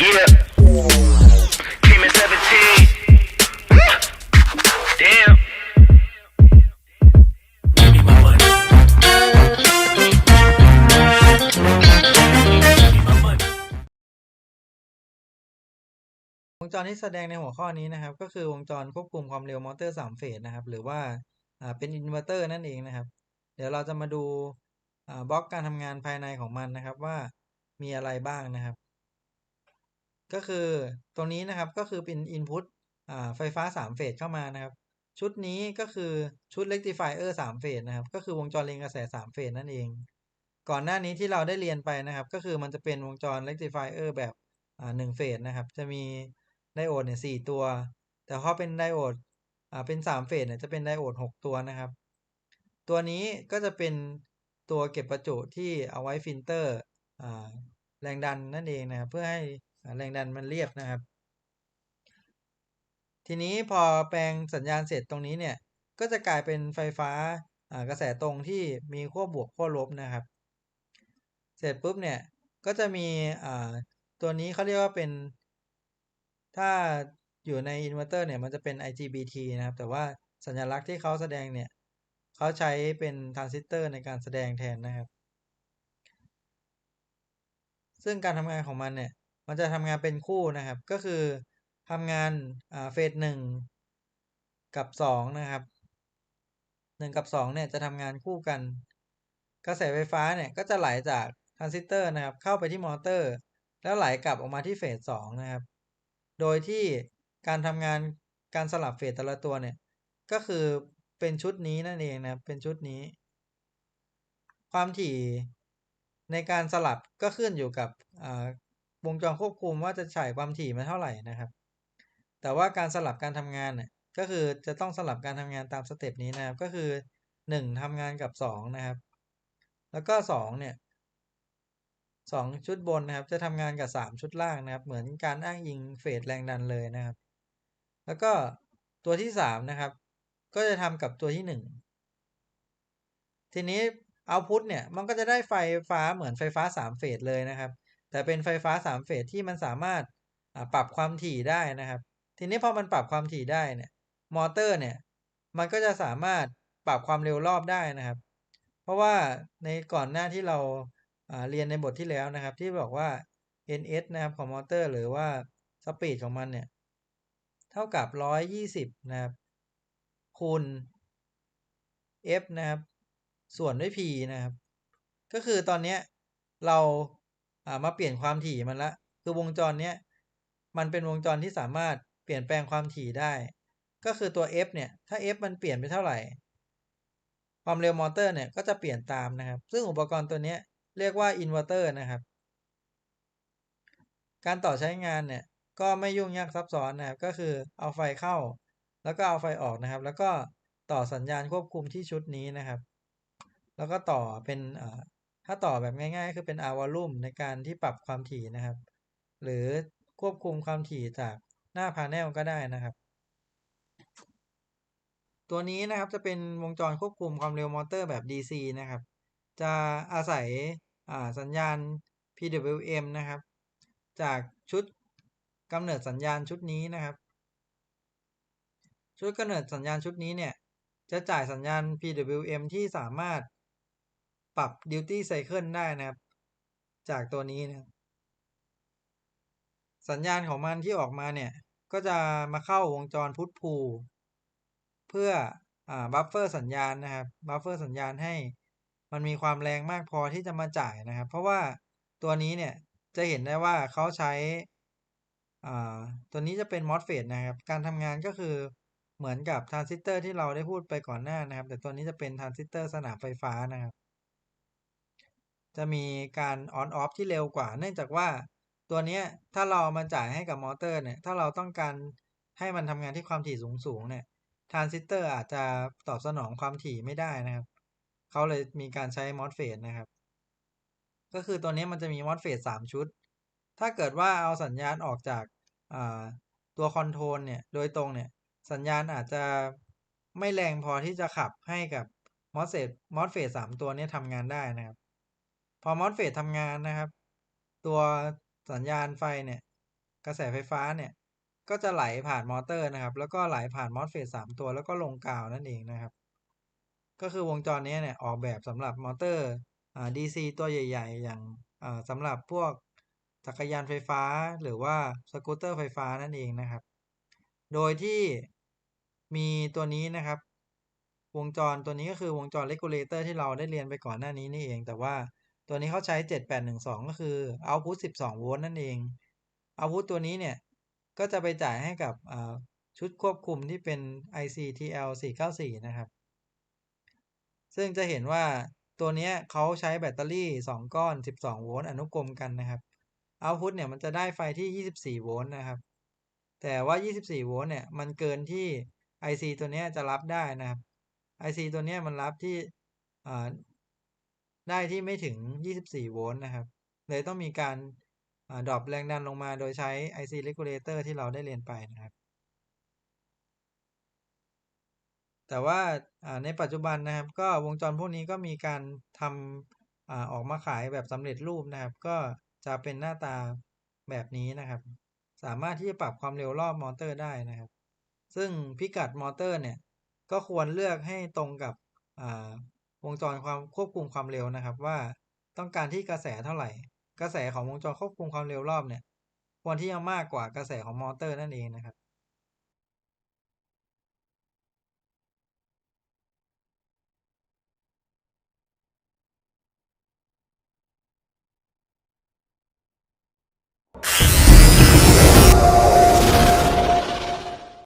Yeah. Came at 17. Damn. Give me my money. Give me my money. วงจรที่แสดงในหัวข้อนี้นะครับ ก็คือวงจรควบคุมความเร็วมอเตอร์สามเฟสนะครับ หรือว่าอ่าเป็นอินเวอร์เตอร์นั่นเองนะครับ เดี๋ยวเราจะมาดูอ่าบล็อกการทำงานภายในของมันนะครับว่ามีอะไรบ้างนะครับ ก็คือตรงนี้นะครับก็คือเป็น Input ไฟฟ้า 3 เฟสเข้ามานะครับ ชุดนี้ก็คือชุด Rectifier 3 เฟสนะครับ ก็คือวงจรเรียนกระแส 3 เฟสนั่นเอง ก่อนหน้านี้ที่เราได้เรียนไปนะครับ ก็คือมันจะเป็นวงจร Rectifier แบบอ่า1เฟสนะครับ จะมีไดโอดเนี่ย4ตัว แต่พอเป็นไดโอดเป็น 3 เฟสเนี่ยจะเป็นไดโอด 6 ตัวนะครับ ตัวนี้ก็จะเป็นตัวเก็บประจุที่เอาไว้ฟิลเตอร์แรงดันนั่นเองนะครับเพื่อให้ แรงดันมันเรียบนะครับ ทีนี้พอแปลงสัญญาณเสร็จตรงนี้เนี่ย ก็จะกลายเป็นไฟฟ้ากระแสตรงที่มีขั้วบวกขั้วลบนะครับ เสร็จปุ๊บเนี่ยก็จะมีตัวนี้เขาเรียกว่าเป็น ถ้าอยู่ในอินเวอร์เตอร์เนี่ยมันจะเป็น IGBT นะครับ แต่ว่าสัญลักษณ์ที่เขาแสดงเนี่ยเขาใช้เป็นทรานซิสเตอร์ในการแสดงแทนนะครับ ซึ่งการทำงานของมันเนี่ย มันจะทำงานเป็นคู่นะครับ ก็คือทำงานเฟสหนึ่งกับสองนะครับหนึ่งกับสองเนี่ยจะทำงานคู่กัน กระแสไฟฟ้าเนี่ยก็จะไหลจากทรานซิสเตอร์นะครับ เข้าไปที่มอเตอร์ แล้วไหลกลับออกมาที่เฟสสองนะครับ โดยที่การทำงานการสลับเฟสแต่ละตัวเนี่ย ก็คือเป็นชุดนี้นั่นเองนะครับ เป็นชุดนี้ ความถี่ในการสลับก็ขึ้นอยู่กับ วงจรควบคุมว่าจะฉายความถี่มาเท่าไหร่นะครับ แต่ว่าการสลับการทำงานเนี่ยก็คือจะต้องสลับการทำงานตามสเต็ปนี้นะครับ ก็คือหนึ่งทำงานกับสองนะครับ แล้วก็สองเนี่ยสองชุดบนนะครับ จะทำงานกับสามชุดล่างนะครับ เหมือนการอ้างอิงเฟสแรงดันเลยนะครับ แล้วก็ตัวที่สามนะครับ ก็จะทำกับตัวที่หนึ่งทีนี้เอาพุทเนี่ยมันก็จะได้ไฟฟ้าเหมือนไฟฟ้าสามเฟสเลยนะครับ แต่เป็นไฟฟ้าสามเฟสที่มันสามารถปรับความถี่ได้นะครับ ทีนี้พอมันปรับความถี่ได้เนี่ยมอเตอร์เนี่ยมันก็จะสามารถปรับความเร็วรอบได้นะครับ เพราะว่าในก่อนหน้าที่เราาเรียนในบทที่แล้วนะครับ ที่บอกว่า ns นะครับของมอเตอร์ หรือว่าสปีดของมันเนี่ยเท่ากับร้อยยี่สิบนะครับ คูณ f นะครับ ส่วนด้วย p นะครับ ก็คือตอนนี้เรา มาเปลี่ยนความถี่มันละ คือวงจรเนี้ยมันเป็นวงจรที่สามารถเปลี่ยนแปลงความถี่ได้ ก็คือตัว f เนี่ย ถ้า f มันเปลี่ยนไปเท่าไหร่ ความเร็วมอเตอร์เนี่ยก็จะเปลี่ยนตามนะครับ ซึ่งอุปกรณ์ตัวเนี้ยเรียกว่าอินเวอร์เตอร์นะครับ การต่อใช้งานเนี่ยก็ไม่ยุ่งยากซับซ้อนนะครับ ก็คือเอาไฟเข้า แล้วก็เอาไฟออกนะครับ แล้วก็ต่อสัญญาณควบคุมที่ชุดนี้นะครับ แล้วก็ต่อเป็น ถ้าต่อแบบง่ายๆ คือเป็น R volume ในการที่ปรับความถี่นะครับ หรือควบคุมความถี่จากหน้าพา n เนลก็ได้นะครับ ตัวนี้นะครับจะเป็นวงจรควบคุมความเร็วมอเตอร์แบบ DC นะครับ จะอาศัยสัญญาณ PWM นะครับ จากชุดกำเนิดสัญญาณชุดนี้นะครับ ชุดกำเนิดสัญญาณชุดนี้เนี่ยจะจ่ายสัญญาณ PWM ที่สามารถ ปรับ duty cycle ได้นะครับ จากตัวนี้นะสัญญาณของมันที่ออกมาเนี่ย ก็จะมาเข้าวงจรพุทพูเพื่ออ่าบัฟเฟอร์สัญญาณนะครับบัฟเฟอร์สัญญาณให้มันมีความแรงมากพอที่จะมาจ่ายนะครับ เพราะว่าตัวนี้เนี่ยจะเห็นได้ว่าเขาใช้อ่าตัวนี้จะเป็น MOSFET นะครับ การทำงานก็คือเหมือนกับทรานซิสเตอร์ที่เราได้พูดไปก่อนหน้านะครับ แต่ตัวนี้จะเป็นทรานซิสเตอร์สนามไฟฟ้านะครับ จะมีการ on off ที่เร็วกว่า เนื่องจากว่าตัวนี้ถ้าเราเอามาจ่ายให้กับมอเตอร์เนี่ย ถ้าเราต้องการให้มันทำงานที่ความถี่สูงๆเนี่ยทรานซิสเตอร์อาจจะตอบสนองความถี่ไม่ได้นะครับ เขาเลยมีการใช้ MOSFET นะครับ ก็คือตัวนี้มันจะมี MOSFET สามชุด ถ้าเกิดว่าเอาสัญญาณออกจากาตัวคอนโทรลเนี่ย โดยตรงเนี่ย สัญญาณอาจจะไม่แรงพอที่จะขับให้กับ MOSFET MOSFET สามตัวนี้ทำงานได้นะครับ พอ MOSFET ทำงานนะครับ ตัวสัญญาณไฟเนี่ยกระแสไฟฟ้าเนี่ยก็จะไหลผ่านมอเตอร์นะครับ แล้วก็ไหลผ่านมอสเฟตสามตัวแล้วก็ลงกาวนั่นเองนะครับ ก็คือวงจรนี้เนี่ยออกแบบสำหรับมอเตอร์อ่า DC ตัวใหญ่ ๆ อย่างอ่าสำหรับพวกจักรยานไฟฟ้าหรือว่าสกูตเตอร์ไฟฟ้านั่นเองนะครับ โดยที่มีตัวนี้นะครับ วงจรตัวนี้ก็คือวงจร regulator ที่เราได้เรียนไปก่อนหน้านี้นี่เอง แต่ว่า ตัวนี้เขาใช้ 7812 ก็คือ output 12 โวลต์นั่นเอง output ตัวนี้เนี่ย ก็จะไปจ่ายให้กับชุดควบคุมที่เป็น ICTL 494 นะครับ ซึ่งจะเห็นว่าตัวนี้เขาใช้แบตเตอรี่ 2 ก้อน 12 โวลต์อนุกรมกันนะครับ output เนี่ยมันจะได้ไฟที่ 24 โวลต์นะครับ แต่ว่า 24 โวลต์เนี่ยมันเกินที่ IC ตัวนี้จะรับได้นะครับ IC ตัวนี้มันรับที่ ได้ที่ไม่ถึง 24 โวลต์นะครับ เลยต้องมีการดรอปแรงดันลงมาโดยใช้ IC regulator ที่เราได้เรียนไปนะครับ แต่ว่าในปัจจุบันนะครับ ก็วงจรพวกนี้ก็มีการทำอออกมาขายแบบสำเร็จรูปนะครับ ก็จะเป็นหน้าตาแบบนี้นะครับ สามารถที่จะปรับความเร็วรอบมอเตอร์ได้นะครับ ซึ่งพิกัดมอเตอร์เนี่ย ก็ควรเลือกให้ตรงกับ วงจรความควบคุมความเร็วนะครับ ว่าต้องการที่กระแสเท่าไหร่ กระแสของวงจรควบคุมความเร็วรอบเนี่ยควรที่จะมากกว่ากระแสของมอเตอร์นั่นเองนะครับ